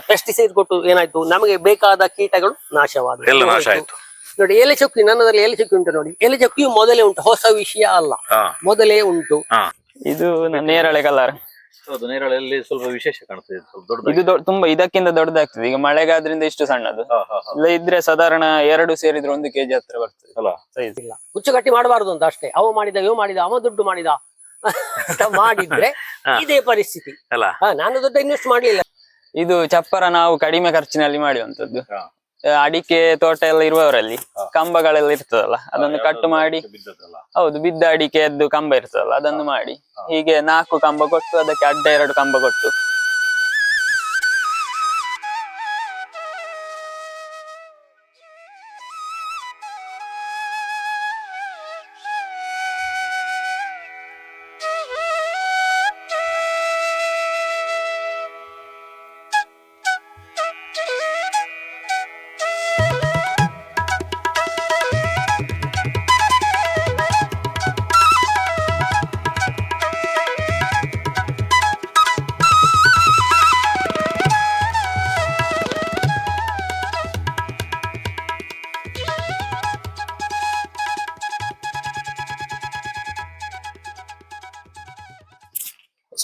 Pesticide ಕೊಟ್ಟು ಏನಾಯ್ತು? ನಮಗೆ ಬೇಕಾದ ಕೀಟಗಳು ನಾಶವಾದ ಎಲ್ಲ ನಾಶ ಆಯ್ತು. ನೋಡಿ ಎಲೆ ಚಕ್ಕಿ ನನ್ನದ್ರಲ್ಲಿ ಎಲೆ ಚಕ್ಕಿ ಉಂಟು ನೋಡಿ. ಎಲೆ ಚೊಕ್ಕಿಯು ಮೊದಲೇ ಉಂಟು ಹೊಸ ವಿಷಯ ಅಲ್ಲ. ಮೊದಲೇ ಉಂಟು. ಇದು ನೇರಳೆ ಕಲರ್ ಹೌದು ನೇರಳೆಯಲ್ಲಿ ಸ್ವಲ್ಪ ವಿಶೇಷ ಕಾಣ್ತದೆ. ಸ್ವಲ್ಪ ದೊಡ್ಡ ಇದು ದೊಡ್ಡ ತುಂಬಾ ಇದಕ್ಕಿಂತ ದೊಡ್ಡದಾಗ್ತದೆ. ಈಗ ಮಳೆಗಾದ್ರಿಂದ ಇಷ್ಟು ಸಣ್ಣದು. ಇಲ್ಲ ಇದ್ರೆ ಸಾಧಾರಣ ಎರಡು ಸೇರಿದ್ರೆ ಒಂದು ಕೆಜಿ ಹತ್ರ ಬರ್ತದೆ. ಅಲ್ಲ? ಸೈಜ್ ಇಲ್ಲ. ಹುಚ್ಚುಗಟ್ಟಿ ಮಾಡಬಾರದು ಅಂತ ಅಷ್ಟೇ. ಅವ ಮಾಡಿದ ಇವ ಮಾಡಿದ ಅವ ದುಡ್ಡು ಮಾಡಿದ. ಅಂತ ಮಾಡಿದ್ರೆ. ಇದೇ ಪರಿಸ್ಥಿತಿ. ಅಲ್ಲ? ಹಾ, ನಾನು ದೊಡ್ಡ ಇನ್ವೆಸ್ಟ್ ಮಾಡ್ಲಿಲ್ಲ. ಇದು ಚಪ್ಪರ ನಾವು ಕಡಿಮೆ ಖರ್ಚಿನಲ್ಲಿ ಮಾಡುವಂತದ್ದು ಅಡಿಕೆ ತೋಟ ಎಲ್ಲ ಇರುವವರಲ್ಲಿ. ಕಂಬಗಳೆಲ್ಲ ಇರ್ತದಲ್ಲ ಅದನ್ನು ಕಟ್ ಮಾಡಿ. ಹೌದು ಬಿದ್ದ ಅಡಿಕೆಯದ್ದು ಕಂಬ ಇರ್ತದಲ್ಲ ಅದನ್ನು ಮಾಡಿ. ಹೀಗೆ ನಾಲ್ಕು ಕಂಬ ಕೊಟ್ಟು ಅದಕ್ಕೆ ಅಡ್ಡ ಎರಡು ಕಂಬ ಕೊಟ್ಟು.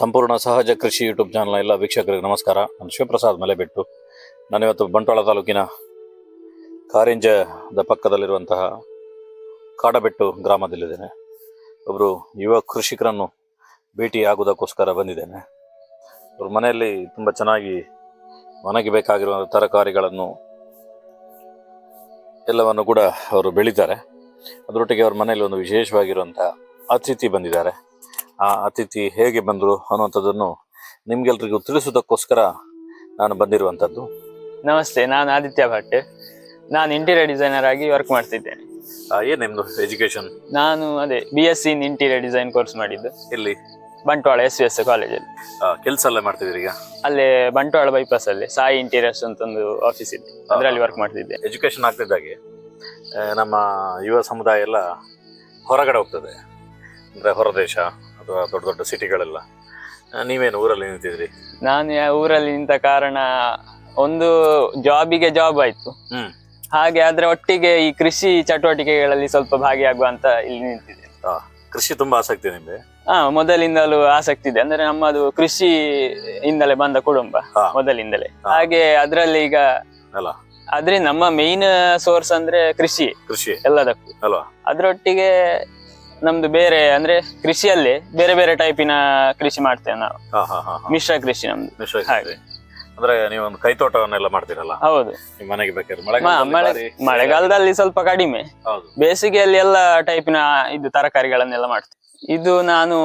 ಸಂಪೂರ್ಣ ಸಹಜ ಕೃಷಿ ಯೂಟ್ಯೂಬ್ ಚಾನಲ್ ಎಲ್ಲ ವೀಕ್ಷಕರಿಗೆ ನಮಸ್ಕಾರ. ನಾನು ಶಿವಪ್ರಸಾದ್ ಮಲೆಬೆಟ್ಟು. ನಾನಿವತ್ತು ಬಂಟ್ವಾಳ ತಾಲೂಕಿನ ಕಾರಿಂಜದ ಪಕ್ಕದಲ್ಲಿರುವಂತಹ ಕಾಡಬೆಟ್ಟು ಗ್ರಾಮದಲ್ಲಿದ್ದೇನೆ. ಒಬ್ಬರು ಯುವ ಕೃಷಿಕರನ್ನು ಭೇಟಿ ಆಗುವುದಕ್ಕೋಸ್ಕರ ಬಂದಿದ್ದೇನೆ. ಅವ್ರ ಮನೆಯಲ್ಲಿ ತುಂಬ ಚೆನ್ನಾಗಿ ಮನೆಗೆ ಬೇಕಾಗಿರುವ ತರಕಾರಿಗಳನ್ನು ಎಲ್ಲವನ್ನು ಕೂಡ ಅವರು ಬೆಳೀತಾರೆ. ಅದರೊಟ್ಟಿಗೆ ಅವ್ರ ಮನೆಯಲ್ಲಿ ಒಂದು ವಿಶೇಷವಾಗಿರುವಂಥ ಅತಿಥಿ ಬಂದಿದ್ದಾರೆ. ಆ ಅತಿಥಿ ಹೇಗೆ ಬಂದರು ಅನ್ನುವಂಥದ್ದನ್ನು ನಿಮ್ಗೆಲ್ರಿಗೂ ತಿಳಿಸುವುದಕ್ಕೋಸ್ಕರ ನಾನು ಬಂದಿರುವಂಥದ್ದು. ನಮಸ್ತೆ ನಾನು ಆದಿತ್ಯ ಭಟ್. ನಾನು ಇಂಟೀರಿಯರ್ ಡಿಸೈನರ್ ಆಗಿ ವರ್ಕ್ ಮಾಡ್ತಿದ್ದೇನೆ. ಏನು ನಿಮ್ಮದು ಎಜುಕೇಶನ್ ನಾನು ಅದೇ B S C in interior design course ಮಾಡಿದ್ದು. ಇಲ್ಲಿ ಬಂಟ್ವಾಳ ಎಸ್ ವಿ ಎಸ್ ಕಾಲೇಜಲ್ಲಿ ಕೆಲಸ ಎಲ್ಲ ಮಾಡ್ತಿದ್ದೀರಿ ಈಗ? ಅಲ್ಲೇ ಬಂಟ್ವಾಳ ಬೈಪಾಸ್ ಅಲ್ಲಿ ಸಾಯಿ ಇಂಟೀರಿಯರ್ಸ್ ಅಂತ ಒಂದು ಆಫೀಸ್ ಇದೆ ಅದರಲ್ಲಿ ವರ್ಕ್ ಮಾಡ್ತಿದ್ದೆ. ಎಜುಕೇಶನ್ ಆಗ್ತಿದ್ದಾಗೆ ಆ, ನಮ್ಮ ಯುವ ಸಮುದಾಯ ಎಲ್ಲ ಹೊರಗಡೆ ಹೋಗ್ತದೆ. ಅಂದರೆ ಹೊರದೇಶ ಅಥವಾ ದೊಡ್ಡ ದೊಡ್ಡ ಸಿಟಿಗಳೆಲ್ಲ. ನೀವೇನು ಊರಲ್ಲಿ ನಿಂತಿದ್ರಿ? ನಾನು ಯಾ- ಊರಲ್ಲಿ ನಿಂತ ಕಾರಣ ಒಂದು ಜಾಬಿಗೆ ಜಾಬ್ ಆಯ್ತು. ಹ್ಮ್. ಹಾಗೆ ಅದ್ರ ಒಟ್ಟಿಗೆ ಈ ಕೃಷಿ ಚಟುವಟಿಕೆಗಳಲ್ಲಿ ಸ್ವಲ್ಪ ಭಾಗಿಯಾಗುವ ಅಂತ ಇಲ್ಲಿ ನಿಂತಿದೆ ಆ, ಕೃಷಿ ತುಂಬಾ ಆಸಕ್ತಿ ನಿಮಗೆ? ಹಾ ಮೊದಲಿಂದಲೂ ಆಸಕ್ತಿ ಇದೆ. ಅಂದ್ರೆ ನಮ್ಮದು ಕೃಷಿ ಇಂದಲೇ ಬಂದ ಕುಟುಂಬ ಹಾ. ಮೊದಲಿಂದಲೇ. ಹಾ. ಹಾಗೆ ಅದ್ರಲ್ಲಿ ಈಗ ಅಲ್ಲ. ಆದ್ರೆ ನಮ್ಮ ಮೇನ್ ಸೋರ್ಸ್ ಅಂದ್ರೆ ಕೃಷಿ ಕೃಷಿ. ಎಲ್ಲದಕ್ಕೂ. ಅಲ್ವಾ? ಅದ್ರೊಟ್ಟಿಗೆ ನಮ್ದು ಬೇರೆ ಅಂದ್ರೆ ಕೃಷಿಯಲ್ಲಿ ಬೇರೆ ಬೇರೆ ಟೈಪಿನ ಕೃಷಿ ಮಾಡ್ತೇವೆ ನಾವು. ಹಾ ಹಾ ಹಾ ಹಾ. ಮಿಶ್ರ ಕೃಷಿ ನಮ್ದು. ಮಿಶ್ರ ಹಾಗೆ. ಕೃಷಿ. ಅಂದ್ರೆ ನೀವು ಒಂದು ಕೈತೋಟವನ್ನೆಲ್ಲ ಮಾಡ್ತೀರಲ್ಲ? ಹೌದು. ಮನೆಗೆ ಬೇಕಾದ್ರೆ ಮ- ಮಳೆಗಾಲದಲ್ಲಿ ಮಳೆ ಭಾರಿ- ಮಳೆಗಾಲದಲ್ಲಿ ಸ್ವಲ್ಪ ಕಡಿಮೆ. ಹೌದು. ಬೇಸಿಗೆಯಲ್ಲಿ ಎಲ್ಲ ಟೈಪಿನ ಇದು ತರಕಾರಿಗಳನ್ನೆಲ್ಲ ಮಾಡ್ತೇವೆ. ಇದು ನಾನು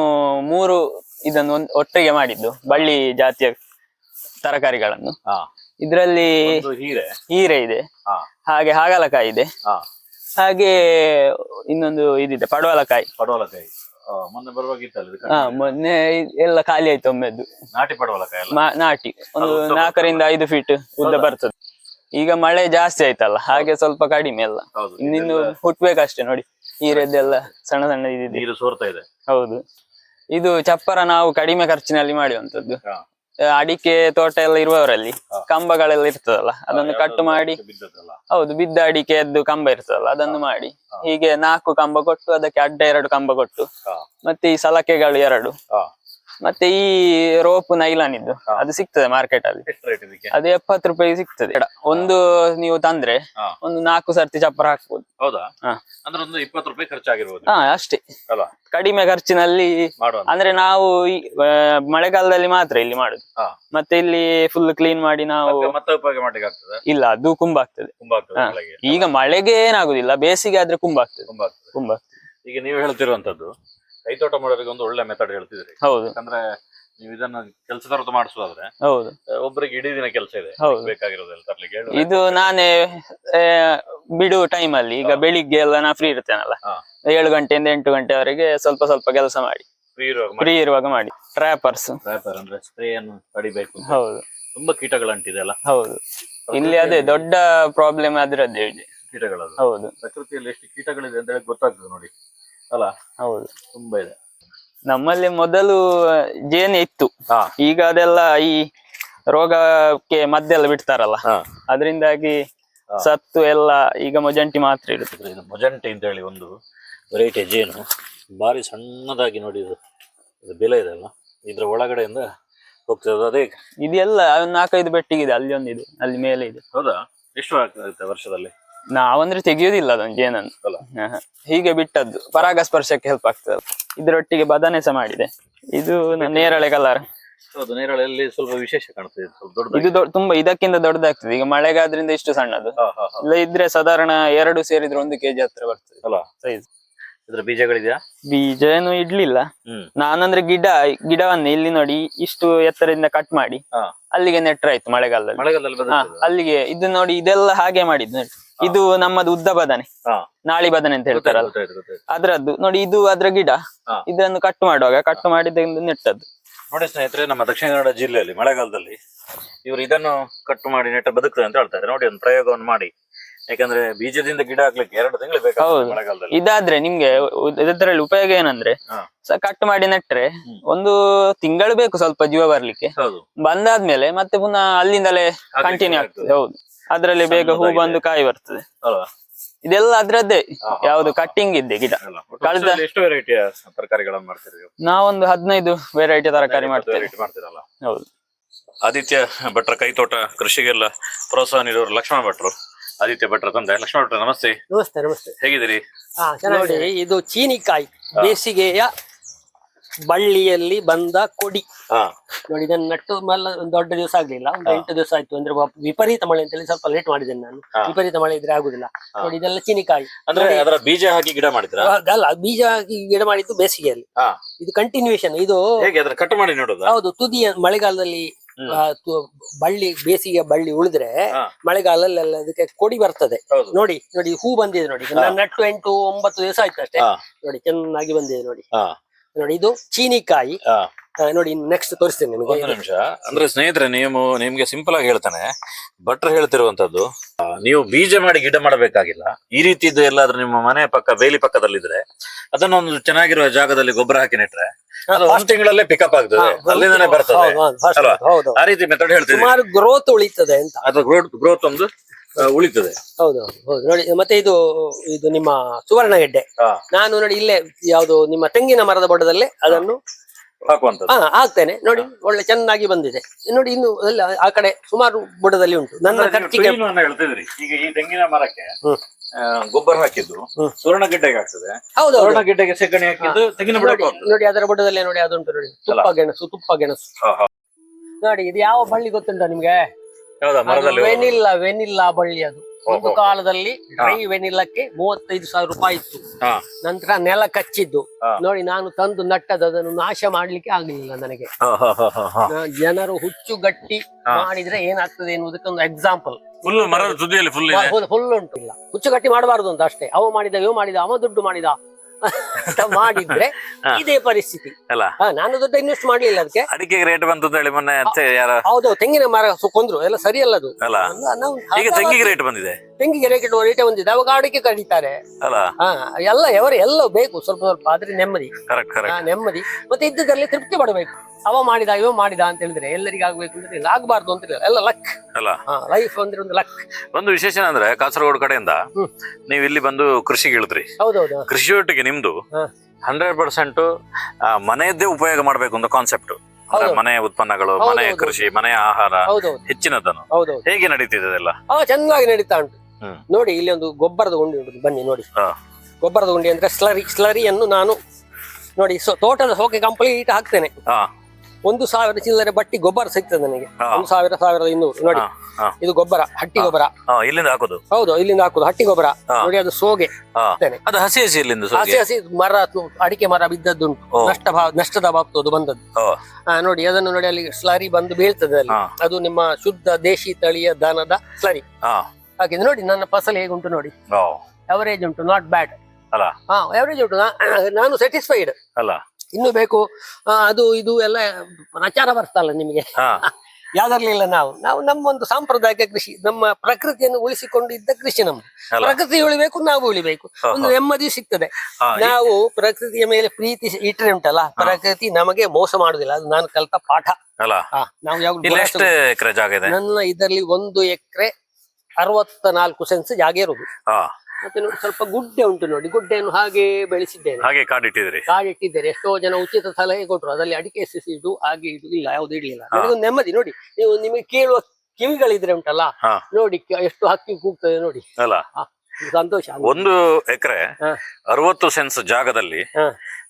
ಮೂರು ಇದನ್ನು ಒಂದ್ ಒಟ್ಟಿಗೆ ಮಾಡಿದ್ದು ಬಳ್ಳಿ ಜಾತಿಯ ತರಕಾರಿಗಳನ್ನು. ಹಾ. ಇದರಲ್ಲಿ ಒಂದು ಹೀರೆ. ಹೀರೆ ಇದೆ. ಹಾ. ಹಾಗೆ ಹಾಗಲಕಾಯಿ ಇದೆ. ಹಾ. ಹಾಗೆ ಇನ್ನೊಂದು ಇದಿದೆ ಪಡವಲಕಾಯಿ. ಪಡವಲಕಾಯಿ. ಆ, ಮೊನ್ನೆ ಬರುವಾಗ ಇತ್ತಲ್ಲ ಇದು ಹಾ ಮೊನ್ನೆ ಇದ್ ಎಲ್ಲ ಖಾಲಿ ಆಯ್ತು ಒಮ್ಮೆದ್ದು. ನಾಟಿ ಪಡವಲಕಾಯಿ ಅಲ್ಲ? ಮಾ- ನಾಟಿ. ಒಂದು ನಾಲ್ಕರಿಂದ ಐದು ಫೀಟ್ ಉದ್ದ ಬರ್ತದೆ. ಈಗ ಮಳೆ ಜಾಸ್ತಿ ಆಯ್ತಲ್ಲ ಹಾಗೆ ಸ್ವಲ್ಪ ಕಡಿಮೆ ಎಲ್ಲ ಹೌದು ಇನ್ನಿನ್ನು ಹುಟ್ಬೇಕಷ್ಟೇ ನೋಡಿ ಹೀರೆದ್ದೆಲ್ಲ ಸಣ್ಣ ಸಣ್ಣ ಇದಿದೆ. ನೀರು ಸೋರ್ತಾ ಇದೆ. ಹೌದು. ಇದು ಚಪ್ಪರ ನಾವು ಕಡಿಮೆ ಖರ್ಚಿನಲ್ಲಿ ಮಾಡುವಂತದ್ದು ಹಾ. ಅಡಿಕೆ ತೋಟ ಎಲ್ಲ ಇರುವವರಲ್ಲಿ. ಕಂಬಗಳೆಲ್ಲ ಇರ್ತದಲ್ಲ ಅದನ್ನು ಕಟ್ ಮಾಡಿ. ಹೌದು ಬಿದ್ದ ಅಡಿಕೆಯದ್ದು ಕಂಬ ಇರ್ತದಲ್ಲ ಅದನ್ನು ಮಾಡಿ. ಹೀಗೆ ನಾಲ್ಕು ಕಂಬ ಕೊಟ್ಟು ಅದಕ್ಕೆ ಅಡ್ಡ ಎರಡು ಕಂಬ ಕೊಟ್ಟು ಮತ್ತೆ ಈ ಸಲಕೆಗಳು ಎರಡು. ಮತ್ತೆ ಈ ರೋಪ್ ನೈಲಾನ್ ಇದ್ದು ಅದು ಸಿಗ್ತದೆ ಮಾರ್ಕೆಟ್ ಅಲ್ಲಿ. ಅದು ಎಪ್ಪತ್ತು ರೂಪಾಯಿ ಸಿಗ್ತದೆ. ಒಂದು ನೀವು ತಂದ್ರೆ ಒಂದು ನಾಲ್ಕು ಸರ್ತಿ ಚಪ್ಪರ ಹಾಕ್ಬೋದು. ಹೌದಾ. ಅಂದ್ರೆ ಒಂದು ಇಪ್ಪತ್ತು ರೂಪಾಯಿ ಖರ್ಚಾಗಿರ್ಬೋದು. ಹಾ ಅಷ್ಟೇ. ಅಲ್ವಾ ಕಡಿಮೆ ಖರ್ಚಿನಲ್ಲಿ ಅಂದ್ರೆ ನಾವು ಮಳೆಗಾಲದಲ್ಲಿ ಮಾತ್ರ ಇಲ್ಲಿ ಮಾಡುದು. ಮತ್ತೆ ಇಲ್ಲಿ ಫುಲ್ ಕ್ಲೀನ್ ಮಾಡಿ ನಾವು ಇಲ್ಲ ಅದು ಕುಂಬ ಆಗ್ತದೆ ಈಗ ಮಳೆಗೆ ಏನಾಗುದಿಲ್ಲ ಬೇಸಿಗೆ ಆದ್ರೆ ಕುಂಬ ಆಗ್ತದೆ ಕುಂಭ ಆಗ್ತದೆ ಈಗ ನೀವು ಹೇಳ್ತಿರುವಂತದ್ದು ಕೈತೋಟ ಮಾಡೋರಿಗೆ ಒಂದು ಒಳ್ಳೆ ಮೆಥಡ್ ಹೇಳ್ತಿದ್ರಿ. ಹೌದು. ಯಾಕಂದ್ರೆ ನೀವು ಇದನ್ನ ಕೆಲಸದವ್ರದ್ದು ಮಾಡಿಸೋದಾದ್ರೆ ಹೌದು. ಒಬ್ಬರಿಗೆ ಇಡೀ ದಿನ ಕೆಲಸ ಇದೆ. ಬೇಕಾಗಿರೋದೆಲ್ಲ ತರ್ಲಿಕ್ಕೆ ಹೇಳು. ಇದು ನಾನೇ ಬಿಡು ಟೈಮ್ ಅಲ್ಲಿ ಈಗ ಬೆಳಿಗ್ಗೆ ಎಲ್ಲ ನಾ ಫ್ರೀ ಇರ್ತೇನಲ್ಲ. ಏಳು ಗಂಟೆಯಿಂದ ಎಂಟು ಗಂಟೆವರೆಗೆ ಸ್ವಲ್ಪ ಸ್ವಲ್ಪ ಕೆಲಸ ಮಾಡಿ. ಇರುವಾಗ. ಫ್ರೀ ಇರುವಾಗ ಮಾಡಿ. ಟ್ರ್ಯಾಪರ್ಸ್ ಟ್ರ್ಯಾಪರ್ ಅಂದ್ರೆ ಸ್ಪ್ರೇ ಅನ್ನು. ಹೌದು. ತುಂಬಾ ಕೀಟಗಳು ಅಂಟಿದೆ ಅಲ್ಲ ಹೌದು ಇಲ್ಲಿ ಅದೇ ದೊಡ್ಡ ಪ್ರಾಬ್ಲಮ್ ಆದ್ರೆ ಇದೆ. ಹೌದು. ಪ್ರಕೃತಿಯಲ್ಲಿ ಎಷ್ಟು ಕೀಟಗಳಿದೆ ಅಂತ ಹೇಳಿ ಗೊತ್ತಾಗ್ತದೆ ನೋಡಿ. ಅಲ್ಲ ಹೌದು. ತುಂಬಾ ಇದೆ. ನಮ್ಮಲ್ಲಿ ಮೊದಲು ಜೇನು ಇತ್ತು. ಈಗ ಅದೆಲ್ಲ ಈ ರೋಗಕ್ಕೆ ಮದ್ದೆಲ್ಲ ಬಿಡ್ತಾರಲ್ಲ. ಅದರಿಂದಾಗಿ ಸತ್ತು ಎಲ್ಲ ಈಗ ಮೊಜಂಟಿ ಮಾತ್ರ ಇರುತ್ತೆ. ಇದು ಮೊಜಂಟಿ ಅಂತ ಹೇಳಿ ಒಂದು ವೆರೈಟಿ ಜೇನು. ಭಾರಿ ಸಣ್ಣದಾಗಿ ನೋಡಿ ಇದು. ಇದು ಬೆಲೆ ಇದೆಲ್ಲ ಇದ್ರ ಒಳಗಡೆಯಿಂದ ಹೋಗ್ತದೆ ಅದೇ ಇದೆಲ್ಲ ನಾಲ್ಕೈದು ಬೆಟ್ಟಿಗಿದೆ. ಅಲ್ಲಿ ಒಂದು ಇದೆ ಅಲ್ಲಿ ಮೇಲೆ ಇದೆ. ಹೌದಾ? ಎಷ್ಟು ಆಗ್ತದೆ ವರ್ಷದಲ್ಲಿ? ನಾವಂದ್ರೆ ತೆಗಿಯೋದಿಲ್ಲ ಅದೊಂದು ಜೇನನ್ನು. ಹೀಗೆ ಬಿಟ್ಟದ್ದು. ಪರಾಗಸ್ಪರ್ಶಕ್ಕೆ ಹೆಲ್ಪ್ ಆಗ್ತದೆ ಇದರೊಟ್ಟಿಗೆ ಬದನೆ ಸಹ ಮಾಡಿದೆ. ಇದು ನೇರಳೆ ಕಲರ್ ಹೌದು ನೇರಳೆಯಲ್ಲಿ ಸ್ವಲ್ಪ ವಿಶೇಷ ಕಾಣ್ತದೆ. ಇದು ಸ್ವಲ್ಪ ತುಂಬಾ ಇದಕ್ಕಿಂತ ದೊಡ್ಡದಾಗ್ತದೆ. ಈಗ ಮಳೆಗಾದ್ರಿಂದ ಇಷ್ಟು ಸಣ್ಣದು. ಇಲ್ಲ ಇದ್ರೆ ಸಾಧಾರಣ ಎರಡು ಸೇರಿದ್ರೆ ಒಂದು ಕೆಜಿ ಹತ್ರ ಬರ್ತದೆ. ಅಲ್ಲ. ಸೈಜ್ ಇದ್ರ ಬೀಜಗಳಿದೆಯಾ? ಬೀಜ ಏನು ಇಡ್ಲಿಲ್ಲ. ಹ್ಮ್. ನಾನಂದ್ರೆ ಗಿಡ ಗಿಡವನ್ನ ಇಲ್ಲಿ ನೋಡಿ ಇಷ್ಟು ಎತ್ತರದಿಂದ ಕಟ್ ಮಾಡಿ ಹಾ. ಅಲ್ಲಿಗೆ ನೆಟ್ರಾಯ್ತು ಮಳೆಗಾಲದಲ್ಲಿ. ಮಳೆಗಾಲದಲ್ಲಿ ಹಾ ಬರ್ತದೆ ಅಲ್ಲಿಗೆ ಇದು ನೋಡಿ ಇದೆಲ್ಲ ಹಾಗೆ ಮಾಡಿದ್ದು ನೋಡಿ. ಇದು ನಮ್ಮದು ಉದ್ದ ಬದನೆ. ನಾಳಿ ಬದನೆ ಅಂತ ಹೇಳ್ತಾರಲ್ಲ. ಅದ್ರದ್ದು ನೋಡಿ ಇದು ಅದ್ರ ಗಿಡ. ಇದನ್ನು ಕಟ್ ಮಾಡುವಾಗ ಕಟ್ ಮಾಡಿದ ನೆಟ್ಟದ್ದು. ನೋಡಿ ಸ್ನೇಹಿತರೆ ನಮ್ಮ ದಕ್ಷಿಣ ಕನ್ನಡ ಜಿಲ್ಲೆಯಲ್ಲಿ ಮಳೆಗಾಲದಲ್ಲಿ ಇವರು ಇದನ್ನು ಕಟ್ ಮಾಡಿ ನೆಟ್ಟ ಬದುಕ್ತದೆ ಅಂತ ಹೇಳ್ತಾರೆ ನೋಡಿ ಒಂದು ಪ್ರಯೋಗವನ್ನು ಮಾಡಿ. ಯಾಕಂದ್ರೆ ಬೀಜದಿಂದ ಗಿಡ ಹಾಕ್ಲಿಕ್ಕೆ ಎರಡು ತಿಂಗಳು ಬೇಕಾಗುತ್ತೆ ಇದಾದ್ರೆ ನಿಮ್ಗೆ ಇದ್ರಲ್ಲಿ ಉಪಯೋಗ ಏನಂದ್ರೆ ಕಟ್ ಮಾಡಿ ನೆಟ್ರೆ ಒಂದು ತಿಂಗಳು ಬೇಕು ಸ್ವಲ್ಪ ಜೀವ ಬರ್ಲಿಕ್ಕೆ. ಬಂದಾದ್ಮೇಲೆ ಮತ್ತೆ ಪುನಃ ಅಲ್ಲಿಂದಲೇ ಕಂಟಿನ್ಯೂ. ಆಗ್ತದೆ. ಹೌದು. ಅದ್ರಲ್ಲಿ ಬೇಗ ಹೂ ಬಂದು ಕಾಯಿ ಬರ್ತದೆ. ಅಲ್ವಾ? ಇದೆಲ್ಲ ಅದ್ರದ್ದೇ. ಯಾವುದು ಕಟ್ಟಿಂಗ್ ಇದ್ದೆ ಗಿಡ. ಕಳ್ದ- ಎಷ್ಟು ವೆರೈಟಿಯ ತರಕಾರಿಗಳನ್ನು ಮಾಡ್ತೀರಿ ನೀವು? ನಾವೊಂದು ಹದಿನೈದು ವೆರೈಟಿ ತರಕಾರಿ ಮಾಡ್ತೇವೆ. ಮಾಡ್ತೀರಲ್ಲ? ಹೌದು. ಆದಿತ್ಯ ಭಟ್ರ ಕೈತೋಟ ಕೃಷಿಗೆಲ್ಲ ಪ್ರೋತ್ಸಾಹ ನೀಡುವ ಲಕ್ಷ್ಮಣ ಭಟ್ರು. ಆದಿತ್ಯ ಭಟ್ರ ತಂದೆ. ಲಕ್ಷ್ಮಣ ಭಟ್ರ ನಮಸ್ತೆ. ನಮಸ್ತೆ ನಮಸ್ತೆ. ಹೇಗಿದ್ದೀರಿ? ಹಾ ನೋಡಿ. ಇದು ಚೀನಿಕಾಯಿ. ಬೇಸಿಗೆಯ ಬಳ್ಳಿಯಲ್ಲಿ ಬಂದ ಕೊಡಿ. ನೋಡಿ ಇದನ್ನ ನಟ್ಟು ಮೇಲೆ ಒಂದು ದೊಡ್ಡ ದಿವಸ ಆಗ್ಲಿಲ್ಲ ಒಂದು ಎಂಟು ದಿವಸ ಆಯ್ತು. ಅಂದ್ರೆ ವಿಪರೀತ ಮಳೆ ಅಂತೇಳಿ ಸ್ವಲ್ಪ ಲೇಟ್ ಮಾಡಿದ್ದೇನೆ ನಾನು. ವಿಪರೀತ ಮಳೆ ಇದ್ರೆ ಆಗುದಿಲ್ಲ. ನೋಡಿ ಇದೆಲ್ಲ ಚೀನಿಕಾಯಿ. ಅಂದ್ರೆ ಅದರ ಬೀಜ ಹಾಕಿ ಗಿಡ ಮಾಡಿದ್ರೆ ಅಲ್ಲ ಬೀಜ ಹಾಕಿ ಗಿಡ ಮಾಡಿದ್ದು ಬೇಸಿಗೆಯಲ್ಲಿ. ಇದು ಕಂಟಿನ್ಯೂಷನ್ ಇದು ಕಟ್ ಮಾಡಿ ನೋಡೋದು? ಹೌದು ತುದಿಯ ಮಳೆಗಾಲದಲ್ಲಿ ಬಳ್ಳಿ ಬೇಸಿಗೆ ಬಳ್ಳಿ ಉಳಿದ್ರೆ ಮಳೆಗಾಲದಲ್ಲ ಅದಕ್ಕೆ ಕೊಡಿ ಬರ್ತದೆ. ನೋಡಿ ನೋಡಿ ಹೂ ಬಂದಿದೆ ನೋಡಿ. ನಟ್ಟು ಎಂಟು ಒಂಬತ್ತು ದಿವಸ ಆಯ್ತು ಅಷ್ಟೇ. ನೋಡಿ ಚೆನ್ನಾಗಿ ಬಂದಿದೆ ನೋಡಿ. ನೋಡಿ ಇದು ಚೀನಿಕಾಯಿ. ಆ, ನೋಡಿ ನೆಕ್ಸ್ಟ್ ತೋರಿಸ್ತೇನೆ ನಿಮಗೆ. ಒಂದು ನಿಮಿಷ. ಅಂದ್ರೆ ಸ್ನೇಹಿತರೆ ನೀವು ನಿಮ್ಗೆ ಸಿಂಪಲ್ ಆಗಿ ಹೇಳ್ತಾನೆ. ಭಟ್ರು ಹೇಳ್ತಿರುವಂತದ್ದು ಆ, ನೀವು ಬೀಜ ಮಾಡಿ ಗಿಡ ಮಾಡಬೇಕಾಗಿಲ್ಲ. ಈ ರೀತಿದ್ದು ಎಲ್ಲಾದ್ರೂ ನಿಮ್ಮ ಮನೆ ಪಕ್ಕ ಬೇಲಿ ಪಕ್ಕದಲ್ಲಿದ್ರೆ ಅದನ್ನೊಂದು ಚೆನ್ನಾಗಿರುವ ಜಾಗದಲ್ಲಿ ಗೊಬ್ಬರ ಹಾಕಿ ನೆಟ್ರೆ ಅದು ಒಂದ್ ತಿಂಗಳಲ್ಲೇ ಪಿಕಪ್ ಆಗ್ತದೆ. ಅಲ್ಲಿಂದಾನೆ ಬರ್ತದೆ. ಅಲ್ವಾ? ಹೌದು. ಆ ರೀತಿ ಮೆಥಡ್ ಹೇಳ್ತೀವಿ ಸುಮಾರು ಗ್ರೋತ್ ಉಳಿತದೆ ಅಂತ. ಅದು ಗ್ರೋತ್ ಗ್ರೋತ್ ಒಂದು ಆ, ಉಳಿತದೆ. ಹೌದು ಹೌದು, ಹೌದು ನೋಡಿ ಮತ್ತೆ ಇದು ಇದು ನಿಮ್ಮ ಸುವರ್ಣ ಗೆಡ್ಡೆ ಹಾ. ನಾನು ನೋಡಿ ಇಲ್ಲೇ ಯಾವುದು ನಿಮ್ಮ ತೆಂಗಿನ ಮರದ ಬೊಡದಲ್ಲೇ ಅದನ್ನು ಹಾಕುವಂತದ್ದು ಹಾ ಹಾಕ್ತೇನೆ. ನೋಡಿ ಒಳ್ಳೆ ಚೆನ್ನಾಗಿ ಬಂದಿದೆ. ನೋಡಿ ಇನ್ನು ಎಲ್ಲ ಆ ಕಡೆ ಸುಮಾರು ಬುಡದಲ್ಲಿ ಉಂಟು. ನನ್ನ ಖರ್ಚಿಗೆ ಹೇಳ್ತಿದ್ರಿ ಈಗ ಈ ತೆಂಗಿನ ಮರಕ್ಕೆ ಆ, ಗೊಬ್ಬರ ಹಾಕಿದ್ರು. ಸುವರ್ಣ ಗಿಡ್ಡೆಗೆ ಆಗ್ತದೆ ಹೌದು ಹೌದು ಸುವರ್ಣ ಗಿಡ್ಡೆಗೆ ಸೆಗಣಿ ಹಾಕಿದ್ದು ತೆಂಗಿನ ನೋಡಿ. ನೋಡಿ ಅದರ ಬುಡದಲ್ಲೇ ನೋಡಿ ಅದುಂಟು ನೋಡಿ. ತುಪ್ಪ ಗೆಣಸು ತುಪ್ಪ ಗೆಣಸು. ನೋಡಿ ಇದು ಯಾವ ಬಳ್ಳಿ ಗೊತ್ತುಂಟ ನಿಮ್ಗೆ? ಹೌದಾ ಮರದಲ್ಲಿ? ವೆನಿಲ್ಲಾ ವೆನಿಲ್ಲಾ ಬಳ್ಳಿ ಅದು. ಒಂದು ಕಾಲದಲ್ಲಿ ಡ್ರೈ ವೆನಿಲಕ್ಕೆ ಮೂವತ್ತೈದು ಸಾವಿರ ರೂಪಾಯಿ ಇತ್ತು. ನಂತರ ನೆಲ ಕಚ್ಚಿದ್ದು. ನೋಡಿ ನಾನು ತಂದು ನಟ್ಟದ ಅದನ್ನು ನಾಶ ಮಾಡ್ಲಿಕ್ಕೆ ಆಗ್ಲಿಲ್ಲ ನನಗೆ. ಜನರು ಹುಚ್ಚು ಗಟ್ಟಿ. ಮಾಡಿದ್ರೆ ಏನಾಗ್ತದೆ ಎನ್ನುವುದಕ್ಕೆ ಒಂದು ಎಕ್ಸಾಂಪಲ್ ಫುಲ್ ಮರದ ತುದಿಯಲ್ಲಿ ಫುಲ್ ಇದೆ. ಫುಲ್ ಉಂಟು. ಇಲ್ಲ. ಹುಚ್ಚು ಗಟ್ಟಿ ಮಾಡಬಾರದು ಅಂತ ಅಷ್ಟೇ. ಅವ ಮಾಡಿದ ಇವ ಮಾಡಿದ ಅವ ದುಡ್ಡು ಮಾಡಿದ. ಅಂತ ಮಾಡಿದ್ರೆ. ಇದೇ ಪರಿಸ್ಥಿತಿ. ಅಲ್ಲ. ಹಾ ನಾನು ದುಡ್ಡು ಇನ್ವೆಸ್ಟ್ ಮಾಡ್ಲಿಲ್ಲ ಅದಕ್ಕೆ. ಅಡಿಕೆ ರೇಟ್ ಬಂತು ಅಂತ ಹೇಳಿ ಮೊನ್ನೆ ಅಂತ ಯಾರ ಹೌದು ತೆಂಗಿನ ಮರ ಸು- ಕೊಂದ್ರು ಎಲ್ಲ ಸರಿ ಅಲ್ಲ ಅದು. ಅಲ್ಲ. ಅಲ್ಲ, ನಾವು ಈಗ ತೆಂಗಿಗೆ ರೇಟ್ ಬಂದಿದೆ. ತೆಂಗಿಗೆ ರೇಟ್ ರೇಟೆ ಬಂದಿದೆ. ಅವಾಗ ಅಡಿಕೆ ಕಡಿತಾರೆ ಅಲ್ಲ. ಹಾ ಎಲ್ಲ ಎವರು ಎಲ್ಲ ಬೇಕು ಸ್ವಲ್ಪ ಸ್ವಲ್ಪ ಆದ್ರೆ ನೆಮ್ಮದಿ. ಕರೆಕ್ಟ್ ಹಾ, ಕರೆಕ್ಟ್ ನೆಮ್ಮದಿ. ಮತ್ತೆ ಇದ್ದದಲ್ಲಿ ತೃಪ್ತಿ ಪಡಬೇಕು. ಅವ ಮಾಡಿದ ಇವ ಮಾಡಿದ ಅಂತ ಹೇಳಿದ್ರೆ ಎಲ್ಲರಿಗೂ ಆಗ್ಬೇಕು ಅಂತ ಇಲ್ಲ ಆಗ್ಬಾರ್ದು ಅಂತ ಇಲ್ಲ ಎಲ್ಲ ಲಕ್ ಅಲ್ಲ. ಲೈಫ್ ಅಂದ್ರೆ ಒಂದು ಲಕ್ ಒಂದು ವಿಶೇಷ ಅಂದ್ರೆ ಕಾಸರಗೋಡು ಕಡೆಯಿಂದ. ನೀವು ಇಲ್ಲಿ ಬಂದು ಕೃಷಿಗೆ ಇಳಿದ್ರಿ. ಹೌದೌದು. ಕೃಷಿ ಒಟ್ಟಿಗೆ ನಿಮ್ದು. ಹಂಡ್ರೆಡ್ ಪರ್ಸೆಂಟ್ ಮನೆಯದ್ದೇ ಉಪಯೋಗ ಮಾಡ್ಬೇಕು ಅಂತ ಕಾನ್ಸೆಪ್ಟ್ ಮನೆಯ ಮನೆ ಉತ್ಪನ್ನಗಳು ಮನೆಯ ಮನೆ ಕೃಷಿ ಮನೆಯ ಆಹಾರ ಹೆಚ್ಚಿನದನು ಹೆಚ್ಚಿನದನ್ನು. ಹೇಗೆ ನಡೀತಿದೆ ಅದೆಲ್ಲ ಚೆನ್ನಾಗಿ ನಡೀತಾ ಉಂಟು. ನೋಡಿ ಇಲ್ಲಿ ಒಂದು ಗೊಬ್ಬರದ ಗುಂಡಿ ಉಂಟು ಬನ್ನಿ ನೋಡಿ. ಗೊಬ್ಬರದ ಗುಂಡಿ ಅಂದ್ರೆ ಸ್ಲರಿ ಸ್ಲರಿಯನ್ನು ನಾನು ನೋಡಿ ಸೊ ತೋಟದ ಸೋಕೆ ಕಂಪ್ಲೀಟ್ ಹಾಕ್ತೇನೆ. ಒಂದು ಸಾವಿರ ಚಿಲ್ಲರೆ ಬಟ್ಟಿ ಗೊಬ್ಬರ ಸಿಗ್ತದೆ ನನಗೆ. ಒಂದು ಸಾವಿರ ಸಾವಿರದ ಇನ್ನೂರು. ನೋಡಿ. ಇದು ಗೊಬ್ಬರ ಹಟ್ಟಿ ಗೊಬ್ಬರ. ಇಲ್ಲಿಂದ ಹಾಕೋದು? ಹೌದು ಇಲ್ಲಿಂದ ಹಾಕುದು ಹಟ್ಟಿ ಗೊಬ್ಬರ. ನೋಡಿ ಅದು ಸೋಗೆ ಅದು ಹಸಿ ಹಸಿ ಇಲ್ಲಿಂದ ಹಸಿ ಹಸಿ ಮರ ಅಡಿಕೆ ಮರ ಬಿದ್ದದ್ದುಂಟು. ನಷ್ಟ ಭಾವ ನಷ್ಟದ ಅದು ಬಂದದ್ದು. ನೋಡಿ ಅದನ್ನು ನೋಡಿ ಅಲ್ಲಿ ಸ್ಲರಿ ಬಂದು ಬೀಳ್ತದೆ ಅಲ್ಲಿ. ಅದು ನಿಮ್ಮ ಶುದ್ಧ ದೇಶಿ ತಳಿಯ ದನದ ಸ್ಲರಿ. ಹಾಗೆ ಹಾಕಿದ್ರೆ ನೋಡಿ ನನ್ನ ಫಸಲು ಹೇಗುಂಟು ನೋಡಿ. ಎವರೇಜ್ ಅವರೇಜ್ ಉಂಟು ನಾಟ್ ಬ್ಯಾಡ್ ಅಲ್ಲ? ಹಾ ಅವರೇಜ್ ಉಂಟು. ನಾನು ಸ್ಯಾಟಿಸ್ಫೈಡ್ ಅಲ್ಲ? ಇನ್ನು ಬೇಕು. ಆ, ಅದು ಇದು ಎಲ್ಲ ಪ್ರಚಾರ ಬರ್ತಲ್ಲ ನಿಮಗೆ. ಹಾ. ಯಾವ್ದರ್ಲಿಲ್ಲ ನಾವು. ನಾವು ನಮ್ಮ ಒಂದು ಸಾಂಪ್ರದಾಯಿಕ ಕೃಷಿ ನಮ್ಮ ಪ್ರಕೃತಿಯನ್ನು ಉಳಿಸಿಕೊಂಡಿದ್ದ ಕೃಷಿ ನಮ್ದು. ಅಲ್ಲ. ಪ್ರಕೃತಿ ಉಳಿಬೇಕು ನಾವು ಉಳಿಬೇಕು. ಒಂದು. ನೆಮ್ಮದಿ ಸಿಗ್ತದೆ. ಹಾ, ಈ- ನಾವು ಪ್ರಕೃತಿಯ ಮೇಲೆ ಪ್ರೀತಿ ಇಟ್ಟರೆ ಉಂಟಲ್ಲ ಪ್ರಕೃತಿ ನಮಗೆ ಮೋಸ ಮಾಡುದಿಲ್ಲ ಅದು ನಾನು ಕಲಿತ ಪಾಠ. ಅಲ್ಲ. ಹಾ, ನಾವು ಯಾವಾಗ್ಲೂ ಇಲ್ಲಿ ಎಷ್ಟು ಎಕರೆ ಜಾಗ ಇದೆ? ನನ್ನ ಇದರಲ್ಲಿ ಒಂದು ಎಕರೆ ಅರವತ್ತ ನಾಲ್ಕು ಸೆನ್ಸ್ ಜಾಗ ಇರುದು ಹಾ. ಮತ್ತೆ ನೋಡಿ ಸ್ವಲ್ಪ ಗುಡ್ಡೆ ಉಂಟು ನೋಡಿ. ಗುಡ್ಡೆಯನ್ನು ಹಾಗೆ ಬೆಳೆಸಿದ್ದೇನೆ. ಹಾಗೆ ಕಾಡಿಟ್ಟಿದ್ರಿ ಕಾಡಿಟ್ಟಿದ್ದಾರೆ ಎಷ್ಟೋ ಜನ ಉಚಿತ ಸಲಹೆ ಕೊಟ್ಟರು ಅದರಲ್ಲಿ ಅಡಿಕೆ ಸಸಿ ಇಡು ಹಾಗೆ ಇದು ಇಲ್ಲ ಯಾವ್ದು ಇಡಲಿಲ್ಲ ನನಗೊಂದು ನೆಮ್ಮದಿ ನೋಡಿ. ನೀವು ನಿಮಗೆ ಕೇಳುವ ಕಿವಿಗಳಿದ್ರೆ ಉಂಟಲ್ಲ? ನೋಡಿ ಎಷ್ಟು ಹಕ್ಕಿ ಕೂಗ್ತದೆ ನೋಡಿ. ಅಲ್ಲ. ಸಂತೋಷ ಒಂದು ಎಕರೆ. ಅರವತ್ತು ಸೆನ್ಸ್ ಜಾಗದಲ್ಲಿ.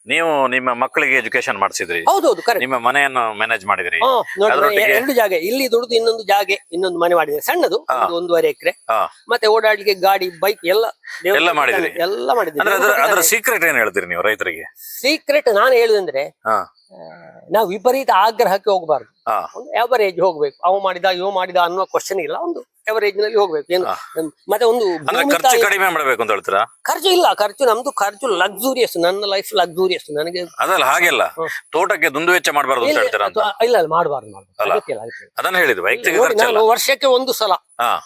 ನೀವು ನಿಮ್ಮ ಮಕ್ಕಳಿಗೆ ಎಜುಕೇಶನ್ ಮಾಡಿಸಿದ್ರಿ. ಹೌದೌದು ಕರೆಕ್ಟ್ ನಿಮ್ಮ ಮನೆಯನ್ನು ಮ್ಯಾನೇಜ್ ಮಾಡಿದ್ರಿ. ಹಾ ನೋಡಿ ಅದ್ರೊಟ್ಟಿಗೆ- ಎರಡು ಜಾಗ ಇಲ್ಲಿ ದುಡ್ದು ಇನ್ನೊಂದು ಜಾಗ ಇನ್ನೊಂದು ಮನೆ ಮಾಡಿದ್ರೆ ಸಣ್ಣದು ಹಾ. ಒಂದು ಒಂದೂವರೆ ಎಕರೆ. ಹಾ. ಮತ್ತೆ ಓಡಾಡ್ಲಿಕ್ಕೆ ಗಾಡಿ ಬೈಕ್ ಎಲ್ಲ ದೇವ್ರ ಎಲ್ಲ ಮಾಡಿದ್ರಿ? ಎಲ್ಲ ಅಂದ್ರೆ ಅದ್ರ ಸೀಕ್ರೆಟ್ ಏನ್ ಹೇಳ್ತೀರಿ ನೀವು ರೈತರಿಗೆ? ಸೀಕ್ರೆಟ್ ನಾನು ಹೇಳುದಂದ್ರೆ ಹಾ. ಆ, ನಾವು ವಿಪರೀತ ಆಗ್ರಹಕ್ಕೆ ಹೋಗಬಾರ್ದು. ಹಾ. ಒಂದು ಹೋಗ್ಬೇಕು. ಅವ ಮಾಡಿದ ಇವ್ ಮಾಡಿದ ಅನ್ನೋ ಕ್ವಶನ್ ಇಲ್ಲ. ಒಂದು ಎವರೇಜ್ನಲ್ಲಿ ಹೋಗ್ಬೇಕು. ಏನು ಮತ್ತೆ ಒಂದು ಅಂದ್ರೆ ಭೂಮಿ ಖರ್ಚು ತಾಯಿ- ಕಡಿಮೆ ಮಾಡ್ಬೇಕು ಅಂತ ಹೇಳ್ತೀರಾ? ಖರ್ಚು ಇಲ್ಲ ಖರ್ಚು ನಮ್ದು ಖರ್ಚು ಲಕ್ಸುರಿಯಸ್ ನನ್ನ ಲೈಫ್ ಲಕ್ಸುರಿಯಸ್ ನನಗೆ ಅದಲ್ಲ ಹಾಗೆಲ್ಲ. ತೋಟಕ್ಕೆ ದುಂದು ವೆಚ್ಚ ಮಾಡಬಾರ್ದು ಅಂತ ಹೇಳ್ತೀರಾ ಅಂತ? ಇಲ್ಲ ಇಲ್ಲ ಮಾಡಬಾರ್ದು ಅಲ್ಲ. ಅದನ್ನ ಹೇಳಿದ್ರು ವೈಯಕ್ತಿಕ ನೋಡಿ ಖರ್ಚಲ್ಲ. ನಾನು ವರ್ಷಕ್ಕೆ ಒಂದು ಸಲ. ಹಾ.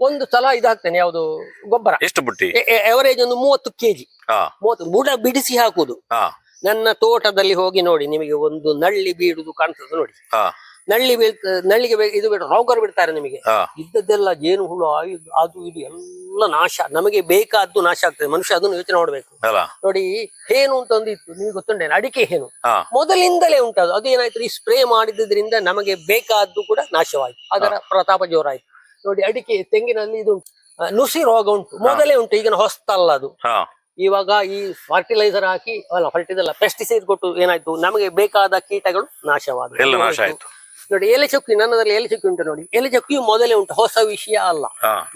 ಒಂದು ಸಲ ಇದಾಗ್ತೇನೆ ಯಾವ್ದು ಗೊಬ್ಬರ. ಎಷ್ಟು ಬುಟ್ಟಿ? ಎವರೇಜ್ ಒಂದು ಮೂವತ್ತು ಕೆಜಿ ಹಾ. ಮೂವತ್ತು ಬುಡ ಬಿಡಿಸಿ ಹಾಕುದು. ಹಾ. ನನ್ನ ತೋಟದಲ್ಲಿ ಹೋಗಿ ನೋಡಿ ನಿಮಗೆ ಒಂದು ನಳ್ಳಿ ಬೀಡುದು ಕಾಣ್ತದೆ ನೋಡಿ. ಹಾ. ನಳ್ಳಿ ಬೀಳ್ತ ನಳ್ಳಿಗೆ ಬೇ- ಇದು ಬಿಡ ರೋಗರು ಬಿಡ್ತಾರೆ ನಿಮಗೆ. ಹಾ. ಇದ್ದದ್ದೆಲ್ಲ ಜೇನು ಹುಳು ಆ ಅದು ಇದು ಎಲ್ಲ ನಾಶ. ನಮಗೆ ಬೇಕಾದ್ದು ನಾಶ ಆಗ್ತದೆ. ಮನುಷ್ಯ ಅದನ್ನು ಯೋಚನೆ ಮಾಡಬೇಕು. ಅಲ್ಲ. ನೋಡಿ ಹೇನು ಅಂತ ಒಂದು ಇತ್ತು. ನಿಮಗೆ ಗೊತ್ತುಂಟೇನು ಅಡಿಕೆ ಹೇನು. ಹಾ. ಮೊದಲಿಂದಲೇ ಉಂಟದು. ಅದೇನಾಯ್ತು ಈ ಸ್ಪ್ರೇ ಮಾಡಿದ್ರಿಂದ ನಮಗೆ ಬೇಕಾದ್ದು ಕೂಡ ನಾಶವಾಯಿತು. ಅದರ ಪ್ರತಾಪ ಜೋರಾಯ್ತು. ನೋಡಿ ಅಡಿಕೆ ತೆಂಗಿನಲ್ಲಿ ಇದು ಉಂಟು. ಆ, ನುಸಿ ರೋಗ ಉಂಟು. ಮೊದಲೇ ಉಂಟು. ಈಗಿನ ಹೊಸ್ತಲ್ಲ ಅದು. ಹಾ. ಇವಾಗ ಈ ಫರ್ಟಿಲೈಸರ್ ಹಾಕಿ ಅಲ್ಲ ಫರ್ಟಿಲೈಸರ್ ಪೆಸ್ಟಿಸೈಡ್ ಕೊಟ್ಟು ಏನಾಯ್ತು? ನಮಗೆ ಬೇಕಾದ ಕೀಟಗಳು ನಾಶವಾದ ಎಲ್ಲ ನಾಶ ಆಯ್ತು. ನೋಡಿ ಎಲೆ ಚಕ್ಕಿ ನನ್ನದ್ರಲ್ಲಿ ಎಲೆ ಚಕ್ಕಿ ಉಂಟು ನೋಡಿ. ಎಲೆ ಚಕ್ಕಿ ಮೊದಲೇ ಉಂಟು ಹೊಸ ವಿಷಯ ಅಲ್ಲ.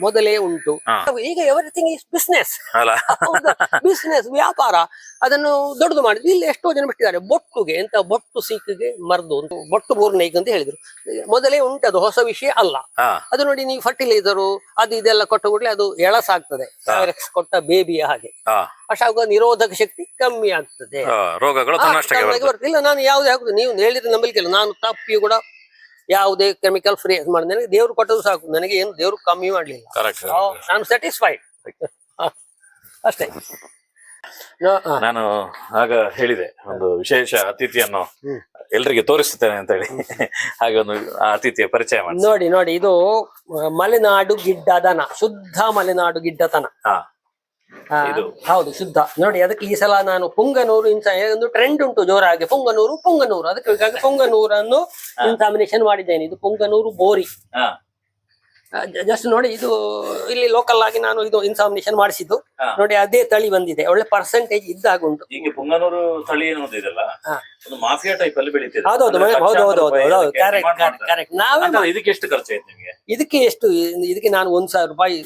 ಮೊದಲೇ ಉಂಟು. ಈಗ ಎವ್ರಿಥಿಂಗ್ ಇಸ್ ಬಿಸ್ನೆಸ್ ಬಿಸ್ನೆಸ್ ವ್ಯಾಪಾರ ಅದನ್ನು ದೊಡ್ಡದು ಮಾಡಿದ್ರು. ಇಲ್ಲಿ ಎಷ್ಟೋ ಜನ ಬಿಟ್ಟಿದ್ದಾರೆ. ಬೊಟ್ಟುಗೆ ಎಂತ ಬೊಟ್ಟು ಸೀಕಿಗೆ ಮರ್ದು ಬೊಟ್ಟು ಬೋರ್ನೈಕ್ ಅಂತ ಹೇಳಿದ್ರು. ಮೊದಲೇ ಉಂಟು ಅದು ಹೊಸ ವಿಷಯ ಅಲ್ಲ. ಅದು ನೋಡಿ ನೀವು ಫರ್ಟಿಲೈಸರು ಅದು ಇದೆಲ್ಲ ಕೊಟ್ಟ ಕೂಡಲೇ ಅದು ಎಳಸಾಗ್ತದೆ. ಕೊಟ್ಟ ಬೇಬಿಯ ಹಾಗೆ. ಅಷ್ಟಾಗುವ ನಿರೋಧಕ ಶಕ್ತಿ ಕಮ್ಮಿ ಆಗ್ತದೆ. ರೋಗಗಳು. ಇಲ್ಲ ನಾನು ಯಾವ್ದು ಹಾಕುದು ನೀವು ಹೇಳಿದ್ರೆ ನಂಬಲಿಕ್ಕಿಲ್ಲ. ನಾನು ತಪ್ಪಿ ಕೂಡ ಯಾವುದೇ ಕೆಮಿಕಲ್ ಫ್ರೀ ಮಾಡಿ. ನನಗೆ ದೇವ್ರು ಕೊಟ್ಟದ್ದು ಸಾಕು. ನನಗೆ ಏನು ದೇವ್ರು ಕಮ್ಮಿ ಮಾಡ್ಲಿಲ್ಲ. ಕರೆಕ್ಟ್ ನಾನು ಸ್ಯಾಟಿಸ್ಫೈಡ್ ಅಷ್ಟೇ. ನಾನು ಆಗ ಹೇಳಿದೆ ಒಂದು ವಿಶೇಷ ಅತಿಥಿಯನ್ನು. ಎಲ್ರಿಗೆ ತೋರಿಸುತ್ತೇನೆ ಅಂತ ಹೇಳಿ. ಹಾಗೆ ಒಂದು ಅತಿಥಿಯ ಪರಿಚಯ ಮಾಡಿ ನೋಡಿ ನೋಡಿ ಇದು ಮಲೆನಾಡು ಗಿಡ್ಡದನ ಶುದ್ಧ ಮಲೆನಾಡು ಗಿಡ್ಡತನ. ಹೌದು ಶುದ್ಧ. ನೋಡಿ ಅದಕ್ಕೆ ಈ ಸಲ ನಾನು ಪುಂಗನೂರು ಇನ್ಸ ಒಂದು ಟ್ರೆಂಡ್ ಉಂಟು ಜೋರಾಗಿ. ಪುಂಗನೂರು ಪುಂಗನೂರು. ಅದಕ್ಕೆ ಪುಂಗನೂರನ್ನು ಕಾಂಬಿನೇಷನ್ ಮಾಡಿದ್ದೇನೆ. ಇದು ಪುಂಗನೂರು ಬೋರಿ. ಜಸ್ಟ್ ನೋಡಿ ಇದು ಇಲ್ಲಿ ಲೋಕಲ್ ಆಗಿ ನಾನು ಇದು ಇನ್ಸಾಮಿನೇಷನ್ ಮಾಡಿಸಿದ್ದು. ನೋಡಿ ಅದೇ ತಳಿ ಬಂದಿದೆ. ಒಳ್ಳೆ ಪರ್ಸೆಂಟೇಜ್ ಇದ್ದಾಗ ಉಂಟು ಈಗ ಪುಂಗನೂರು ತಳಿ ಅನ್ನೋದು ಇದೆಲ್ಲ ಒಂದು ಮಾಫಿಯಾ ಟೈಪ್ ಅಲ್ಲಿ ಬೆಳೀತಿದೆ ಹೌದೌದು ಹೌದು ಹೌದು ಹೌದು ಹೌದು ಕರೆಕ್ಟ್ ಕರೆಕ್ಟ್ ಮಾಡ್ತಾರೆ. ಕರೆಕ್ಟ್ ನಾವೇ ಇದಕ್ಕೆ ಎಷ್ಟು ಖರ್ಚು ಆಯ್ತು ನಿಮಗೆ? ಇದಕ್ಕೆ ಎಷ್ಟು ಇದಕ್ಕೆ ನಾನು ಒಂದ್ ಸಾವಿರ ರೂಪಾಯಿ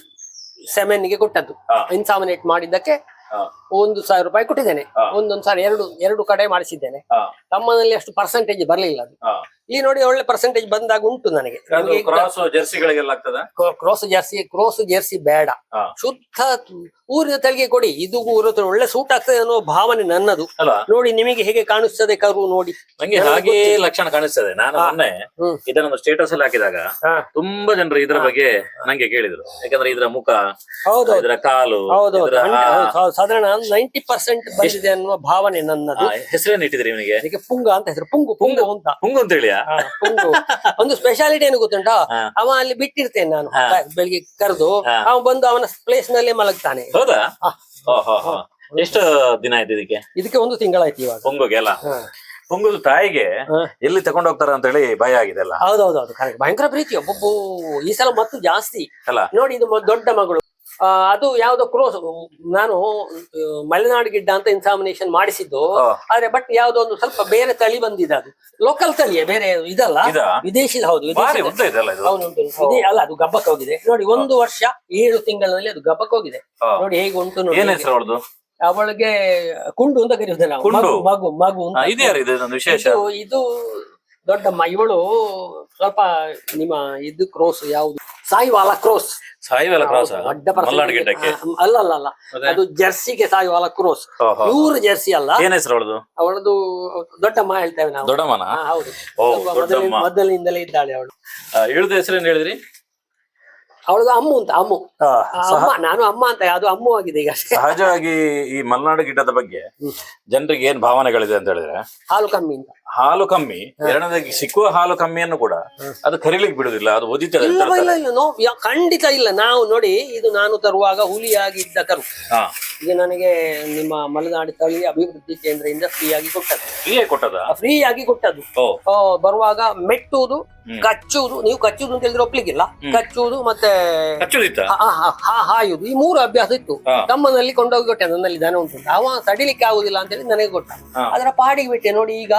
ಸೆಮೆನ್ಗೆ ಕೊಟ್ಟದ್ದು. ಇನ್ಸಾಮಿನೇಟ್ ಮಾಡಿದ್ದಕ್ಕೆ ಒಂದು ಸಾವಿರ ರೂಪಾಯಿ ಕೊಟ್ಟಿದ್ದೇನೆ. ಒಂದೊಂದು ಸಾವಿರ ಸಾರಿ ಎರಡು ಎರಡು ಕಡೆ ಮಾಡಿಸಿದ್ದೇನೆ. ತಮ್ಮನಲ್ಲಿ ಅಷ್ಟು ಪರ್ಸೆಂಟೇಜ್ ಬರಲಿಲ್ಲ ಅದು. ಇಲ್ಲಿ ನೋಡಿ ಒಳ್ಳೆ ಪರ್ಸೆಂಟೇಜ್ ಬಂದಾಗ ಉಂಟು ನನಗೆ. ಕ್ರಾಸ್ ಜೆರ್ಸಿಗಳಿಗೆಲ್ಲ ಕ್ರೋಸ್ ಜರ್ಸಿ ಕ್ರಾಸ್ ಜರ್ಸಿ ಬೇಡ. ಶುದ್ಧ ಊರಿನ ತಳಿಗೆ ಕೊಡಿ. ಇದು ಊರ ಒಳ್ಳೆ ಸೂಟ್ ಆಗ್ತದೆ ಅನ್ನೋ ಭಾವನೆ ನನ್ನದು. ನೋಡಿ ನಿಮಗೆ ಹೇಗೆ ಕಾಣಿಸ್ತದೆ ಕರು ನೋಡಿ. ನಂಗೆ ಹಾಗೆ ಲಕ್ಷಣ ಕಾಣಿಸ್ತದೆ. ನಾನು. ಮೊನ್ನೆ ಹ್ಮ್. ಇದನ್ನೊಂದು ಸ್ಟೇಟಸ್ ಅಲ್ಲಿ ಹಾಕಿದಾಗ ತುಂಬಾ ಜನರು ಇದರ ಬಗ್ಗೆ ನಂಗೆ ಕೇಳಿದ್ರು. ಯಾಕಂದ್ರೆ ಇದರ ಮುಖ ಹೌದು ಇದರ ಕಾಲು ಹೌದು ಸಾಧಾರಣ ನೈಂಟಿ ಪರ್ಸೆಂಟ್ ಬಂದಿದೆ ಅನ್ನುವ ಭಾವನೆ ನನ್ನದು. ಹೆಸರೇನು ಹೆಸರೇನ್ ಇಟ್ಟಿದ್ರಿ ಇವನಿಗೆ ಪುಂಗ ಅಂತ ಹೆಸರು. ಪುಂಗು ಪುಂಗು ಅಂತ. ಪುಂಗು ಅಂತ ಹೇಳಿಯಾ ಒಂದು ಸ್ಪೆಷಾಲಿಟಿ ಏನು ಗೊತ್ತುಂಟಾ. ಅವ ಅಲ್ಲಿ ಬಿಟ್ಟಿರ್ತೇನೆ ನಾನು. ಬೆಳಿಗ್ಗೆ ಕರೆದು. ಅವ ಬಂದು ಅವನ ಪ್ಲೇಸ್ನಲ್ಲಿ ಮಲಗ್ತಾನೆ. ಹೌದಾ. ಎಷ್ಟು ದಿನ ಆಯ್ತು ಇದಕ್ಕೆ? ಇದಕ್ಕೆ ಒಂದು ತಿಂಗಳಾಯ್ತು ಇವಾಗ. ಪೊಂಗುಗೆ ಅಲ್ಲ. ಪೊಂಗುದು ತಾಯಿಗೆ ಎಲ್ಲಿ ತಗೊಂಡು ಹೋಗ್ತಾರ ಅಂತ ಹೇಳಿ ಭಯ ಆಗಿದೆ ಅಲ್ಲ? ಹೌದೌದು ಭಯಂಕರ ಪ್ರೀತಿ. ಒಬ್ಬೊಬ್ಬ ಈ ಸಲ ಮತ್ತು ಜಾಸ್ತಿ. ಅಲ್ಲ? ನೋಡಿ ಇದು ದೊಡ್ಡ ಮಗಳು. ಅದು ಯಾವ್ದೋ ಕ್ರೋಸ್ ನಾನು ಮಲೆನಾಡು ಗಿಡ್ಡ ಅಂತ ಇನ್ಸಾಮಿನೇಷನ್ ಮಾಡಿಸಿದ್ದು. ಆದ್ರೆ ಬಟ್ ಯಾವ್ದೋ ಒಂದು ಸ್ವಲ್ಪ ಬೇರೆ ತಳಿ ಬಂದಿದೆ ಅದು. ಲೋಕಲ್ ತಳಿಯೇ ಬೇರೆ ಇದಲ್ಲ? ವಿದೇಶಿ ಹೌದು ಅಲ್ಲ ಅದು ಗಬ್ಬಕ್ಕೆ ಹೋಗಿದೆ. ನೋಡಿ ಒಂದು ವರ್ಷ ಏಳು ತಿಂಗಳಲ್ಲಿ ಅದು ಗಬ್ಬಕ್ಕೆ ಹೋಗಿದೆ. ನೋಡಿ ಹೇಗೆ ಉಂಟು ನೋಡಿ. ಅವಳಿಗೆ ಕುಂಡು ಅಂತ ಕುಂಡು? ಮಗು ಮಗು. ಇದು ದೊಡ್ಡಮ್ಮ ಇವಳು ಸ್ವಲ್ಪ ನಿಮ್ಮ ಇದು ಕ್ರೋಸ್ ಯಾವುದು? ಸಾಯಿವಾಲ ಕ್ರೋಸ್ ಸಾಯಿವಾಲ ಕ್ರಾಸ್ ಮಲ್ನಾಡ್ ಗಿಡ್ಡಕ್ಕೆ? ಅಲ್ಲ ಅಲ್ಲ ಅಲ್ಲ? ಅದು ಜರ್ಸಿಗೆ ಸಾಯಿವಾಲ ಕ್ರೋಸ್. ಇವ್ರ ಜರ್ಸಿ ಅಲ್ಲ. ಏನ್ ಹೆಸರು ಅವಳದು? ಅವಳದು ದೊಡ್ಡಮ್ಮ ಹೇಳ್ತೇವೆ ನಾವು. ದೊಡ್ಡಮ್ಮನ? ಹೌದು. ಮೊದಲಿನಿಂದಲೇ ಇದ್ದಾಳೆ ಅವಳು. ಇಳಿದ ಹೆಸರೇನು ಹೇಳಿದ್ರಿ? ಅವಳದು ಅಮ್ಮು ಅಂತ ಅಮ್ಮು. ಅಮ್ಮ ನಾನು ಅಮ್ಮ ಅಂತ ಅದು ಅಮ್ಮು ಆಗಿದೆ ಈಗ ಸಹಜವಾಗಿ ಈ ಮಲ್ನಾಡು ಗಿಡ್ಡದ ಬಗ್ಗೆ ಜನರಿಗೆ ಏನ್ ಭಾವನೆಗಳಿದೆ ಅಂತ ಹೇಳಿದ್ರೆ? ಹಾಲು ಕಮ್ಮಿ ಅಂತ. ಹಾಲು ಕಮ್ಮಿ ಎರಡನೇದಾಗಿ ಸಿಕ್ಕುವ ಹಾಲು ಕಮ್ಮಿಯನ್ನು ಕೂಡ ಅದು ಕರೀಲಿಕ್ಕೆ ಬಿಡುದಿಲ್ಲ ಅದು ಒದಿತಾರೆ ಇಲ್ಲ ಇಲ್ಲ ಇಲ್ಲ ನೋ ಯಾ- ಖಂಡಿತ ಇಲ್ಲ. ನಾವು ನೋಡಿ ಇದು ನಾನು ತರುವಾಗ ಹುಲಿಯಾಗಿದ್ದ ಕರು ಹಾ. ಈಗ ನನಗೆ ನಿಮ್ಮ ಮಲೆನಾಡು ತಳಿ ಅಭಿವೃದ್ಧಿ ಕೇಂದ್ರದಿಂದ ಫ್ರೀಯಾಗಿ ಕೊಟ್ಟದ್ದು. ಫ್ರೀಯೇ ಕೊಟ್ಟದ? ಫ್ರೀ ಆಗಿ ಕೊಟ್ಟದ್ದು. ಓ. ಆ, ಬರುವಾಗ ಮೆಟ್ಟುವುದು ಹ್ಮ್. ಕಚ್ಚುವುದು ನೀವು ಕಚ್ಚುವುದು ಅಂತ ಹೇಳಿದ್ರೆ ಒಪ್ಲಿಕ್ಕಿಲ್ಲ. ಕಚ್ಚುವುದು ಮತ್ತೆ ಹಚ್ಚುದಿತ್ತ ಆ, ಆ, ಆ, ಹಾಯುವುದು. ಈ ಮೂರು ಅಭ್ಯಾಸ ಇತ್ತು. ಹಾ. ತಮ್ಮನಲ್ಲಿ ಕೊಂಡೋಗಿ ಕೊಟ್ಟೆ ನನ್ನಲ್ಲಿ ದನ ಉಂಟು ಅವ ಸಡಿಲಿಕ್ಕೆ ಆಗುದಿಲ್ಲ ಅಂತ ಹೇಳಿ ನನಗೆ ಕೊಟ್ಟ. ಹಾ. ಅದರ ಪಾಡಿಗೆ ಬಿಟ್ಟೆ. ನೋಡಿ ಈಗ.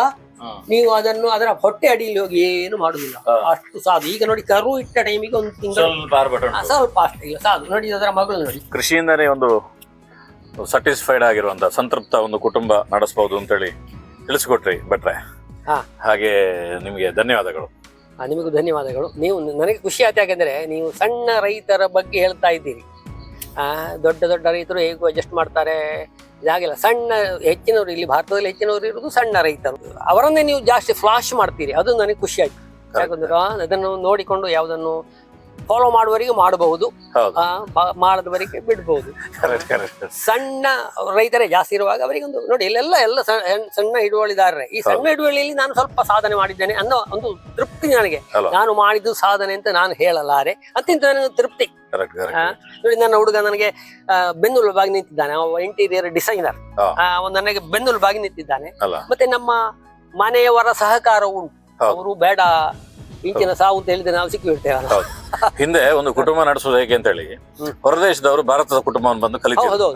ನೀವು ಅದನ್ನು ಅದರ ಹೊಟ್ಟೆ ಅಡಿಯಲ್ಲಿ ಹೋಗಿ ಏನು ಮಾಡುದಿಲ್ಲ. ಅಷ್ಟು ಸಾಧು. ಈಗ ನೋಡಿ ಕರು ಇಟ್ಟ ಟೈಮಿಗೆ ಒಂದು ತಿಂಗಳು. ಸ್ವಲ್ಪ ಅಷ್ಟೇ. ಸಾಧು. ನೋಡಿ ಅದರ ಮಗಳು ನೋಡಿ. ಕೃಷಿಯಿಂದನೇ ಒಂದು ಸ್ಯಾಟಿಸ್ಫೈಡ್ ಆಗಿರುವಂತ ಸಂತೃಪ್ತ ಒಂದು ಕುಟುಂಬ ನಡೆಸಬಹುದು ಅಂತೇಳಿ ತಿಳಿಸ್ಕೊಟ್ರಿ ಭಟ್ರೆ. ಹಾ. ಹಾಗೆ ನಿಮಗೆ ಧನ್ಯವಾದಗಳು. ಆ, ನಿಮಗೂ ಧನ್ಯವಾದಗಳು. ನೀವು ನನಗೆ ಖುಷಿ ಆಯ್ತು ಯಾಕೆಂದ್ರೆ ನೀವು ಸಣ್ಣ ರೈತರ ಬಗ್ಗೆ ಹೇಳ್ತಾ ಇದ್ದೀರಿ. ದೊಡ್ಡ ದೊಡ್ಡ ರೈತರು ಹೇಗೂ ಅಡ್ಜಸ್ಟ್ ಮಾಡ್ತಾರೆ ಇದಾಗಿಲ್ಲ. ಸಣ್ಣ ಹೆಚ್ಚಿನವರು ಇಲ್ಲಿ ಭಾರತದಲ್ಲಿ ಹೆಚ್ಚಿನವರು ಇರುವುದು ಸಣ್ಣ ರೈತರು. ಅವರನ್ನೇ ನೀವು ಜಾಸ್ತಿ ಫ್ಲಾಶ್ ಮಾಡ್ತೀರಿ. ಅದು ನನಗೆ ಖುಷಿ ಆಯ್ತು. ಯಾಕಂದ್ರೆ ಆ, ಅದನ್ನು ನೋಡಿಕೊಂಡು ಯಾವುದನ್ನು ಫಾಲೋ ಮಾಡುವವರಿಗೆ ಮಾಡಬಹುದು. ಮಾಡದವರಿಗೆ ಬಿಡಬಹುದು. ಸಣ್ಣ ರೈತರೇ ಜಾಸ್ತಿ ಇರುವಾಗ ಅವರಿಗೆ ಒಂದು ನೋಡಿ ಇಲ್ಲೆಲ್ಲ ಎಲ್ಲ ಸಣ್ಣ- ಹಿಡುವಳಿದಾರರೆ. ಈ ಸಣ್ಣ ಹಿಡುವಳಿಯಲ್ಲಿ ನಾನು ಸ್ವಲ್ಪ ಸಾಧನೆ ಮಾಡಿದ್ದೇನೆ ಅನ್ನೋ ಒಂದು ತೃಪ್ತಿ ನನಗೆ. ನಾನು ಮಾಡಿದ್ದು ಸಾಧನೆ ಅಂತ ನಾನು ಹೇಳಲಾರೆ. ಅತ್ಯಂತ ನನಗೆ ತೃಪ್ತಿ. ನೋಡಿ ನನ್ನ ಹುಡುಗ ನನಗೆ ಬೆನ್ನುಲುಬಾಗಿ ನಿಂತಿದ್ದಾನೆ. ಅವ ಇಂಟೀರಿಯರ್ ಡಿಸೈನರ್ ನನಗೆ ಬೆನ್ನುಲುಬಾಗಿ ನಿಂತಿದ್ದಾನೆ. ಮತ್ತೆ ನಮ್ಮ ಮನೆಯವರ ಸಹಕಾರ ಉಂಟು. ಅವರು ಬೇಡ ಇಂಚಿನ ಸಾವು ಅಂತ ಹೇಳಿದ್ರೆ ನಾವು ಸಿಕ್ಕಿ ಬಿಡ್ತೇವೆ ಹೌದು ಹಿಂದೆ ಒಂದು ಕುಟುಂಬ ನಡೆಸೋದು ಹೇಗೆ ಅಂತ ಹೇಳಿ. ಹೊರದೇಶದವರು ಭಾರತದ ಕುಟುಂಬವನ್ನು ಬಂದು ಕಲಿತಿದ್ರು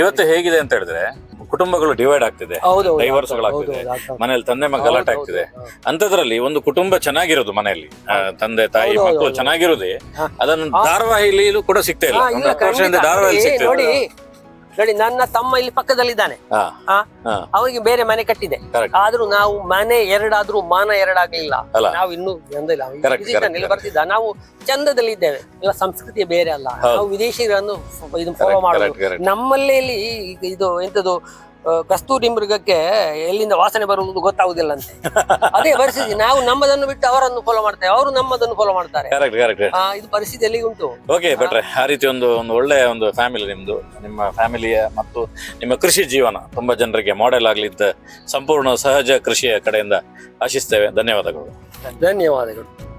ಇವತ್ತು ಹೇಗಿದೆ ಅಂತ ಹೇಳಿದ್ರೆ ಕುಟುಂಬಗಳು ಡಿವೈಡ್ ಆಗ್ತಿದೆ ಡೈವರ್ಸ್ ಹೌದು, ಗಳಾಗ್ತಿದೆ. ಹೌದು, ಹೌದು, ಹೌದು. ಮನೆಯಲ್ಲಿ ತಂದೆ ಮಗ ಗಲಾಟೆ ಆಗ್ತಿದೆ ಅಂತದ್ರಲ್ಲಿ ಒಂದು ಕುಟುಂಬ ಚೆನ್ನಾಗಿರೋದು ಮನೆಯಲ್ಲಿ ತಂದೆ ತಾಯಿ ಮಕ್ಕಳು. ಚೆನ್ನಾಗಿರೋದೇ. ಅದನ್ನು ಧಾರಾವಾಹಿಲಿ ಕೂಡ ಸಿಗ್ತಾ ಇಲ್ಲ ವರ್ಷದಿಂದ ಧಾರಾವಾಹಿ ನೋಡಿ, ನೋಡಿ ನನ್ನ ತಮ್ಮ ಇಲ್ಲಿ ಪಕ್ಕದಲ್ಲಿದ್ದಾನೆ. ಅವರಿಗೆ ಬೇರೆ ಮನೆ ಕಟ್ಟಿದೆ. ಆದ್ರೂ ನಾವು ಮನೆ ಎರಡಾದ್ರೂ ಮಾನ ಎರಡಾಗ್ಲಿಲ್ಲ. ನಾವು ಇನ್ನೂ ನೆಲೆ ಬರ್ತಿದ್ದ. ನಾವು ಚಂದದಲ್ಲಿ ಇದ್ದೇವೆ. ಇಲ್ಲ ಸಂಸ್ಕೃತಿ ಬೇರೆ ಅಲ್ಲ. ನಾವು ವಿದೇಶಿಗರನ್ನು ಇದು ಫಾಲೋ ಮಾಡಬೇಕು. ನಮ್ಮಲ್ಲೇ ಇದು ಎಂತದು ಕಸ್ತೂರಿ ಮೃಗಕ್ಕೆ ಎಲ್ಲಿಂದ ವಾಸನೆ ಬರುವುದು ಗೊತ್ತಾಗುದಿಲ್ಲ ಅಂತ ಅದೇ ಪರಿಸ್ಥಿತಿ ನಾವು ನಮ್ಮದನ್ನು ಬಿಟ್ಟು ಅವರನ್ನು ಫಾಲೋ ಮಾಡ್ತೇವೆ ಅವರು ನಮ್ಮದನ್ನು ಫಾಲೋ ಮಾಡ್ತಾರೆ. ಕರೆಕ್ಟ್ ಕರೆಕ್ಟ್ ಆ, ಇದು ಪರಿಸ್ಥಿತಿ ಎಲ್ಲಿ ಉಂಟು? ಓಕೆ ಭಟ್ರೆ ಆ ರೀತಿ ಒಂದು ಒಂದು ಒಳ್ಳೆಯ ಒಂದು ಫ್ಯಾಮಿಲಿ ನಿಮ್ದು ನಿಮ್ಮ ಫ್ಯಾಮಿಲಿಯ ಮತ್ತು ನಿಮ್ಮ ಕೃಷಿ ಜೀವನ ತುಂಬಾ ಜನರಿಗೆ ಮಾಡೆಲ್ ಆಗ್ಲಿದ್ದ ಸಂಪೂರ್ಣ ಸಹಜ ಕೃಷಿಯ ಕಡೆಯಿಂದ ಆಶಿಸ್ತೇವೆ. ಧನ್ಯವಾದಗಳು. ಧನ್ಯವಾದಗಳು.